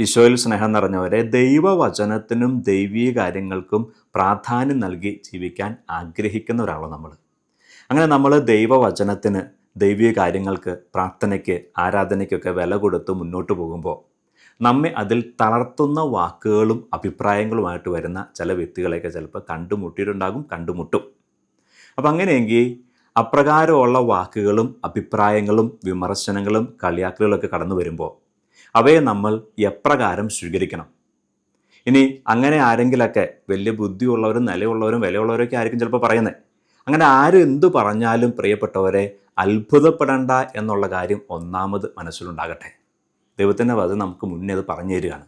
ഈശോയിൽ സ്നേഹം നിറഞ്ഞവരെ ദൈവവചനത്തിനും ദൈവീയ കാര്യങ്ങൾക്കും പ്രാധാന്യം നൽകി ജീവിക്കാൻ ആഗ്രഹിക്കുന്ന ഒരാളാണ് നമ്മൾ അങ്ങനെ നമ്മൾ ദൈവവചനത്തിന് ദൈവീയ കാര്യങ്ങൾക്ക് പ്രാർത്ഥനയ്ക്ക് ആരാധനയ്ക്കൊക്കെ വില കൊടുത്ത് മുന്നോട്ട് പോകുമ്പോൾ നമ്മെ അതിൽ തളർത്തുന്ന വാക്കുകളും അഭിപ്രായങ്ങളുമായിട്ട് വരുന്ന ചില വ്യക്തികളെയൊക്കെ ചിലപ്പോൾ കണ്ടുമുട്ടിയിട്ടുണ്ടാകും കണ്ടുമുട്ടും. അപ്പം അങ്ങനെയെങ്കിൽ അപ്രകാരമുള്ള വാക്കുകളും അഭിപ്രായങ്ങളും വിമർശനങ്ങളും കളിയാക്കലുകളൊക്കെ കടന്നു വരുമ്പോൾ അവയെ നമ്മൾ എപ്രകാരം സ്വീകരിക്കണം? ഇനി അങ്ങനെ ആരെങ്കിലൊക്കെ വലിയ ബുദ്ധിയുള്ളവരും നിലയുള്ളവരും വിലയുള്ളവരൊക്കെ ആയിരിക്കും ചിലപ്പോൾ പറയുന്നത് അങ്ങനെ ആരും എന്തു പറഞ്ഞാലും പ്രിയപ്പെട്ടവരെ അത്ഭുതപ്പെടേണ്ട എന്നുള്ള കാര്യം ഒന്നാമത് മനസ്സിലുണ്ടാകട്ടെ. ദൈവത്തിന്റെ വചനം നമുക്ക് മുന്നേ അത് പറഞ്ഞു തരികയാണ്.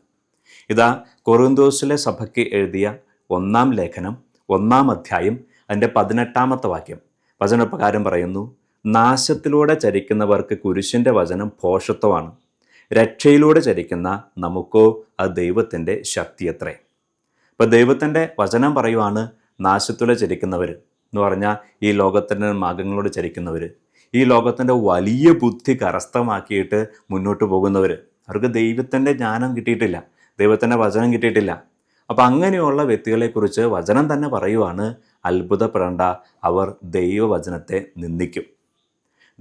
ഇതാ കൊറിന്തോസിലെ സഭയ്ക്ക് എഴുതിയ ഒന്നാം ലേഖനം ഒന്നാം അധ്യായം അതിന്റെ പതിനെട്ടാമത്തെ വാക്യം. വചനപ്രകാരം പറയുന്നു നാശത്തിലൂടെ ചരിക്കുന്നവർക്ക് കുരിശിന്റെ വചനം ഭോഷത്വമാണ്. രക്ഷയിലൂടെ ചരിക്കുന്ന നമുക്കോ അത് ദൈവത്തിന്റെ ശക്തിയത്രേ. ഇപ്പം ദൈവത്തിന്റെ വചനം പറയുവാണ് നാശത്തിലൂടെ ചരിക്കുന്നവർ എന്ന് പറഞ്ഞാൽ ഈ ലോകത്തിന്റെ മാർഗങ്ങളോട് ചരിക്കുന്നവർ ഈ ലോകത്തിന്റെ വലിയ ബുദ്ധി കരസ്ഥമാക്കിയിട്ട് മുന്നോട്ട് പോകുന്നവർ അവർക്ക് ദൈവത്തിന്റെ ജ്ഞാനം കിട്ടിയിട്ടില്ല ദൈവത്തിന്റെ വചനം കിട്ടിയിട്ടില്ല. അപ്പം അങ്ങനെയുള്ള വ്യക്തികളെക്കുറിച്ച് വചനം തന്നെ പറയുവാണ് അത്ഭുതപ്പെടേണ്ട. അവർ ദൈവവചനത്തെ നിന്ദിക്കും.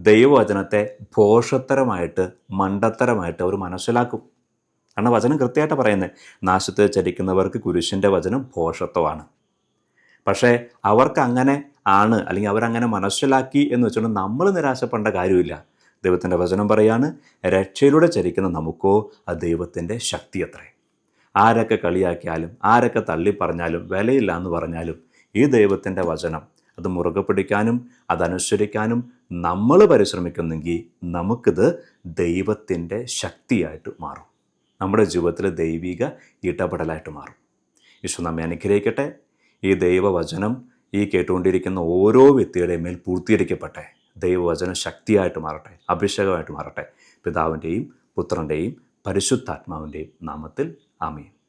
ദൈവവചനത്തെ ഭോഷത്തരമായിട്ട് മണ്ടത്തരമായിട്ട് അവർ മനസ്സിലാക്കും. കാരണം വചനം കൃത്യമായിട്ട് പറയുന്നത്. നാശത്തെ ചരിക്കുന്നവർക്ക് കുരിശിന്റെ വചനം ഭോഷത്വമാണ്. പക്ഷേ അവർക്ക് അങ്ങനെ ആണ് അല്ലെങ്കിൽ അവരങ്ങനെ മനസ്സിലാക്കി എന്ന് വെച്ചുകൊണ്ട് നമ്മൾ നിരാശപ്പെടേണ്ട കാര്യമില്ല. ദൈവത്തിന്റെ വചനം പറയാണ് രക്ഷയിലൂടെ ചരിക്കുന്ന നമുക്കോ ആ ദൈവത്തിന്റെ ശക്തി അത്രേ. ആരൊക്കെ കളിയാക്കിയാലും ആരൊക്കെ തള്ളി പറഞ്ഞാലും വിലയില്ല എന്ന് പറഞ്ഞാലും ഈ ദൈവത്തിന്റെ വചനം അത് മുറുകെ പിടിക്കാനും അതനുസരിക്കാനും നമ്മൾ പരിശ്രമിക്കുന്നെങ്കിൽ നമുക്കിത് ദൈവത്തിന്റെ ശക്തിയായിട്ട് മാറും. നമ്മുടെ ജീവിതത്തിൽ ദൈവിക ഇടപെടലായിട്ട് മാറും. യേശു നമ്മെ അനുഗ്രഹിക്കട്ടെ. ഈ ദൈവവചനം ഈ കേട്ടുകൊണ്ടിരിക്കുന്ന ഓരോ വ്യക്തിയുടെയും മേൽ പൂർത്തീകരിക്കപ്പെട്ടെ. ദൈവവചനം ശക്തിയായിട്ട് മാറട്ടെ അഭിഷേകമായിട്ട് മാറട്ടെ. പിതാവിന്റെയും പുത്രന്റെയും പരിശുദ്ധാത്മാവിന്റെയും നാമത്തിൽ ആമീൻ.